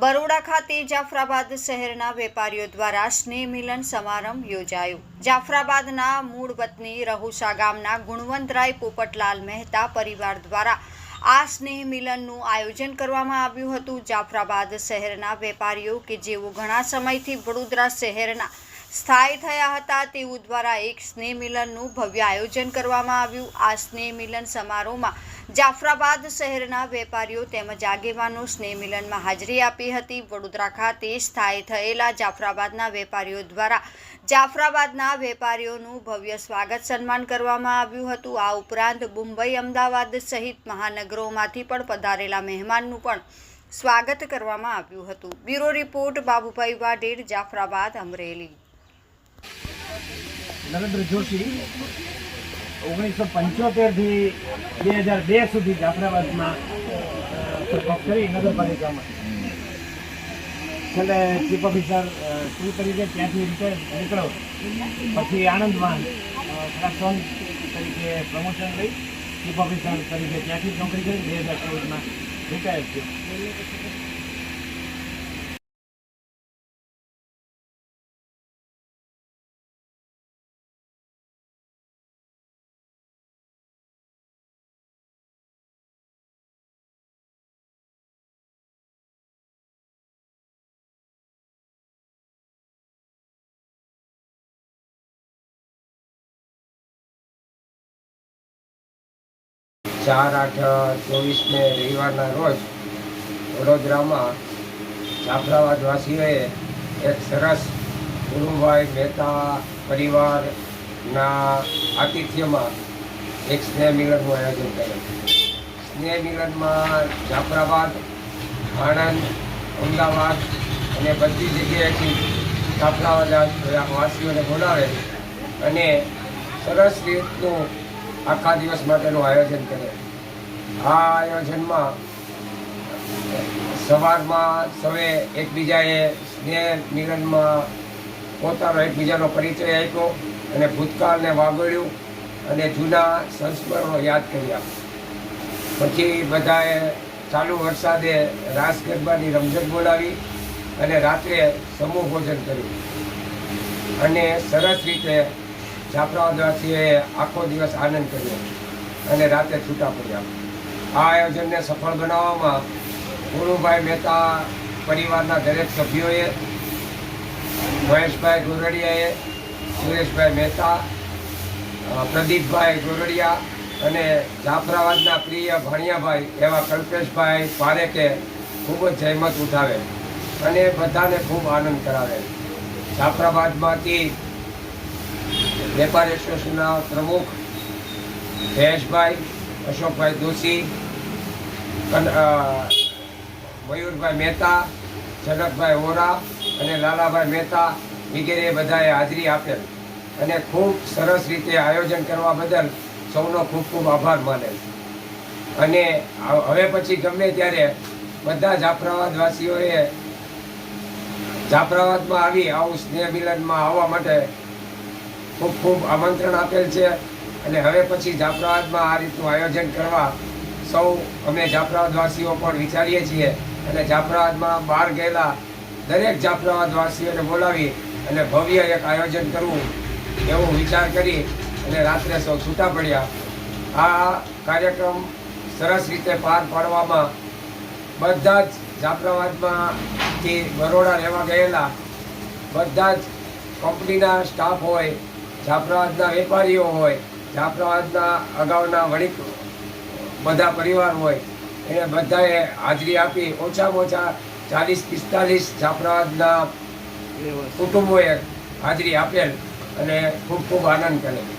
બરોડા ખાતે જાફરાબાદ શહેરના વેપારીઓ દ્વારા સ્નેહ મિલન સમારંભ યોજાયો. જાફરાબાદના મૂળ વતની રહુસા ગામના ગુણવંતરાય પોપટલાલ મહેતા પરિવાર દ્વારા આ સ્નેહ મિલનનું આયોજન કરવામાં આવ્યું હતું. જાફરાબાદ શહેરના વેપારીઓ કે જેઓ ઘણા સમયથી વડોદરા શહેરના સ્થાયી થયા હતા. તેઓ દ્વારા એક સ્નેહ મિલનનું ભવ્ય આયોજન કરવામાં આવ્યું. આ સ્નેહ મિલન સમારોહમાં જાફરાબાદ શહેરના વેપારીઓ તેમજ આગેવાનો સ્નેહ મિલનમાં હાજરી આપી હતી. વડોદરા ખાતે સ્થાયી થયેલા જાફરાબાદના વેપારીઓ દ્વારા જાફરાબાદના વેપારીઓનું ભવ્ય સ્વાગત સન્માન કરવામાં આવ્યું હતું. આ ઉપરાંત મુંબઈ અમદાવાદ સહિત મહાનગરોમાંથી પણ પધારેલા મહેમાનનું પણ સ્વાગત કરવામાં આવ્યું હતું. Bureau report Babubhai Vadher, Jafrabad, Amreli. Narendra Joshi ઓગણીસો પંચોતેરથી બે હજાર બે સુધી જાફરાબાદમાં કરી નગરપાલિકામાં. છેલ્લે ચીફ ઓફિસર ટુ તરીકે ત્યાંથી રિટાયર નીકળ્યો. પછી આણંદમાં ક્લાસ તરીકે પ્રમોશન લઈ ચીફ ઓફિસર તરીકે ત્યાંથી નોકરી કરી બે હજાર ચૌદમાં રિટાયર થયો. ચાર, આઠ, ચોવીસને રવિવારના રોજ વડોદરામાં જાફરાબાદવાસીઓએ એક સરસ ગુરુભાઈ મહેતા પરિવારના આતિથ્યમાં એક સ્નેહ મિલનનું આયોજન કર્યું. સ્નેહ મિલનમાં જાફરાબાદ, આણંદ, અમદાવાદ અને બધી જગ્યાએથી જાફરાબાદ વાસીઓને બોલાવે અને સરસ રીતનું આખા દિવસ માટેનું આયોજન કરે. આ આયોજનમાં સવારમાં સવે એકબીજાએ સ્નેહ મિલનમાં પોતાનો એકબીજાનો પરિચય આપ્યો અને ભૂતકાળને વાગોળ્યું અને જૂના સંસ્મરણો યાદ કર્યા. પછી બધાએ ચાલુ વરસાદે રાસ ગરબાની રમઝટ બોલાવી અને રાત્રે સમૂહ ભોજન કર્યું. અને સરસ રીતે જાફરાબાદવાસીઓએ આખો દિવસ આનંદ કર્યો અને રાતે છૂટા પડ્યા. આ આયોજનને સફળ બનાવવામાં ગુરુભાઈ મહેતા પરિવારના દરેક સભ્યોએ, મહેશભાઈ ગોરડિયાએ, સુરેશભાઈ મહેતા પ્રદીપભાઈ ગોરડિયા અને જાફરાબાદના પ્રિય ભાણિયાભાઈ એવા કલ્પેશભાઈ પારેકે ખૂબ જ જહેમત ઉઠાવે અને બધાને ખૂબ આનંદ કરાવે જાફરાબાદમાંથી વેપાર એસોસિએશનના પ્રમુખ જયેશભાઈ અશોકભાઈ દોશી મયુરભાઈ મહેતા, જનકભાઈ ઓરા અને લાલાભાઈ મહેતા વગેરે બધાએ હાજરી આપેલ અને ખૂબ સરસ રીતે આયોજન કરવા બદલ સૌનો ખૂબ ખૂબ આભાર માને અને હવે પછી ગમે ત્યારે બધા જાફરાબાદવાસીઓએ જાફરાબાદમાં આવી આવું સ્નેહ મિલનમાં આવવા માટે ખૂબ ખૂબ આમંત્રણ આપેલ છે. અને હવે પછી જાફરાબાદમાં આ રીતનું આયોજન કરવા સૌ અમે જાફરાબાદવાસીઓ પણ વિચારીએ છીએ. અને જાફરાબાદમાં બહાર ગયેલા દરેક જાફરાબાદવાસીઓને બોલાવી અને ભવ્ય એક આયોજન કરવું એવો વિચાર કરી અને રાત્રે સૌ છૂટા પડ્યા. આ કાર્યક્રમ સરસ રીતે પાર પાડવામાં બધા જ જાફરાબાદમાંથી બરોડા રહેવા ગયેલા બધા જ કંપનીના સ્ટાફ હોય જાફરાબાદના વેપારીઓ હોય, જાફરાબાદના અગાઉના વણિક બધા પરિવાર હોય, એને બધાએ હાજરી આપી ઓછામાં ઓછા ચાલીસ પિસ્તાલીસ જાફરાબાદના કુટુંબોએ હાજરી આપેલ અને ખૂબ ખૂબ આનંદ કરેલ.